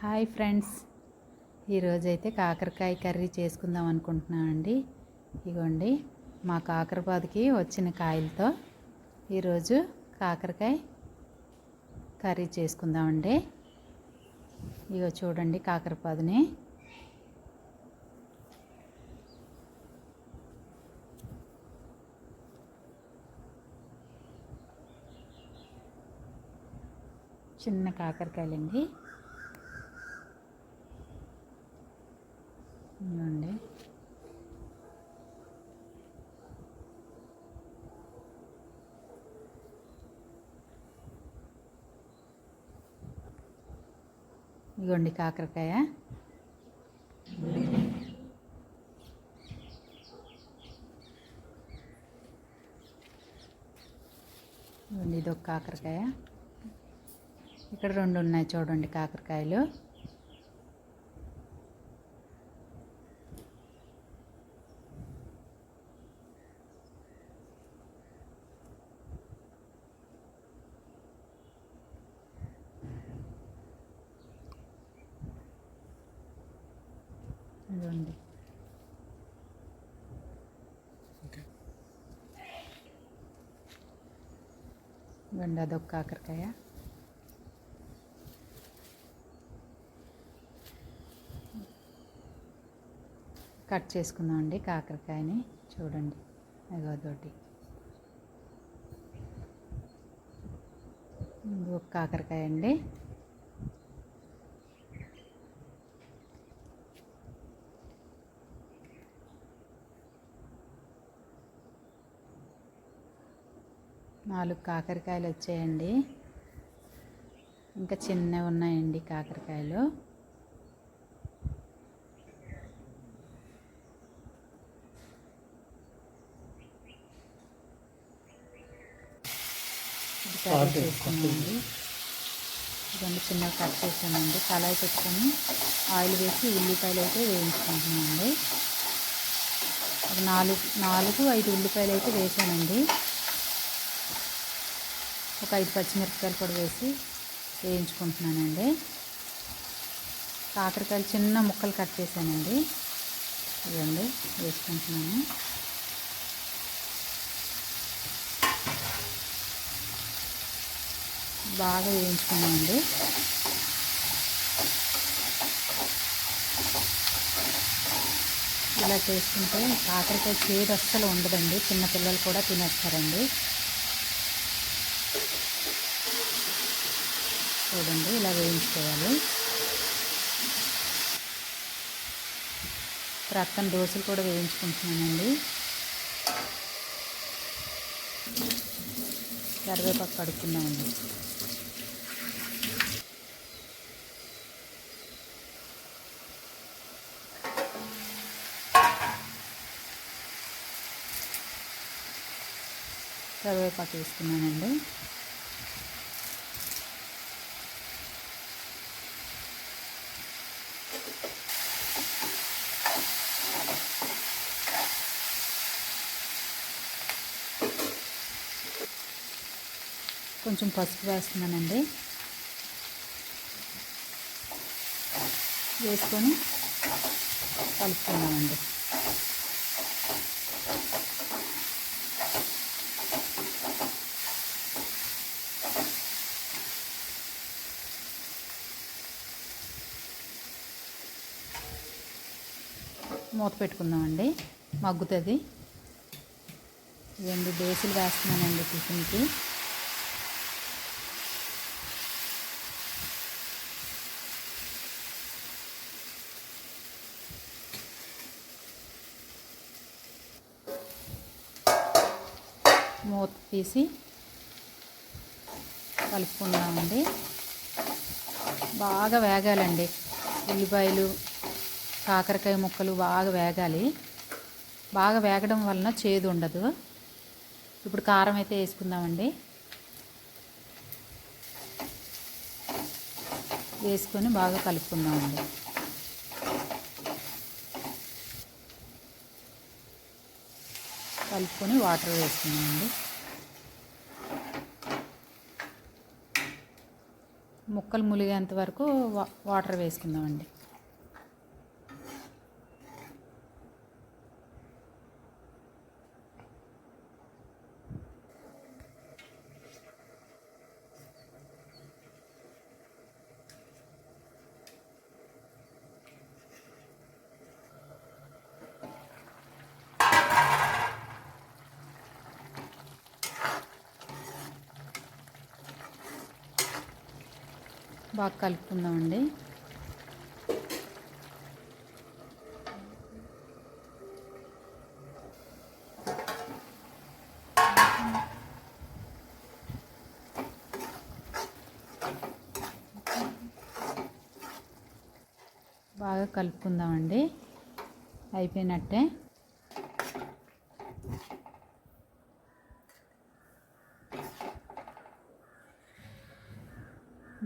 Hi friends. ఈరోజైతే కాకరకాయ curry చేసుకుందాం అనుకుంటున్నామండి ఇగోండి మా కాకరపాదుకి వచ్చిన కాయలతో ఈరోజు కాకరకాయ కర్రీ చేసుకుందామండి. ఇగో చూడండి కాకరపాదుని చిన్న కాకరకాయలండి ఇవ్వండి ఇగోండి కాకరకాయ. ఇవ్వండి ఇదొక కాకరకాయ. ఇక్కడ రెండు ఉన్నాయి చూడండి కాకరకాయలు. ఇదిగోండి. ఇవ్వండి అదొక కాకరకాయ. కట్ చేసుకుందామండి కాకరకాయని. చూడండి అదో అదొకటి. ఒక కాకరకాయ అండి. నాలుగు కాకరకాయలు వచ్చాయండి. ఇంకా చిన్నవి ఉన్నాయండి కాకరకాయలు. చేసుకున్నామండి ఇదండి చిన్నగా కట్ చేసామండి కళాయి పెట్టుకొని ఆయిల్ వేసి ఉల్లిపాయలు అయితే వేయించుకుంటున్నామండి ఒక నాలుగు నాలుగు ఐదు ఉల్లిపాయలు అయితే వేసానండి. ఒక ఐదు పచ్చిమిరపకాయలు కూడా వేసి వేయించుకుంటున్నానండి. కాకరకాయలు చిన్న ముక్కలు కట్ చేశానండి. ఇదండి వేసుకుంటున్నాను. బాగా వేయించుకున్నామండి ఇలా చేసుకుంటే కాకరకాయ చేదు అస్సలు ఉండదండి. చిన్నపిల్లలు కూడా తినేస్తారండి. చూడండి ఇలా వేయించుకోవాలి. ప్రక్కన దోశలు కూడా వేయించుకుంటున్నానండి. కరివేపాకు కడుక్కున్నామండి. కరివేపాకు వేసుకున్నానండి. కొంచెం పసుపు వేస్తున్నానండి. వేసుకొని కలుపుకున్నామండి మూత పెట్టుకుందామండి. మగ్గుతుంది. రెండు బేసులు వేస్తున్నానండి టిఫిన్కి. మూత తీసి కలుపుకుందామండి. బాగా వేగాలండి. ఉల్లిపాయలు కాకరకాయ ముక్కలు బాగా వేగాలి. బాగా వేగడం వలన చేదు ఉండదు. ఇప్పుడు కారం అయితే వేసుకుందామండి. వేసుకొని బాగా కలుపుకుందామండి. కలుపుకొని వాటర్ వేసుకున్నామండి ముక్కలు ములిగేంత వరకు వా- వాటర్ వేసుకుందామండి. బాగా కలుపుకుందామండి. బాగా కలుపుకుందామండి. అయిపోయినట్టే.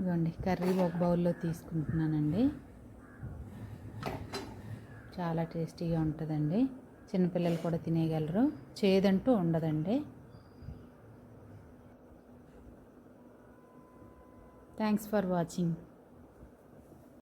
ఇదిగోండి కర్రీ ఒక బౌల్లో తీసుకుంటున్నానండి. చాలా టేస్టీగా ఉంటుందండి. చిన్నపిల్లలు కూడా తినేయగలరు. చేదంటూ ఉండదండి. Thanks for watching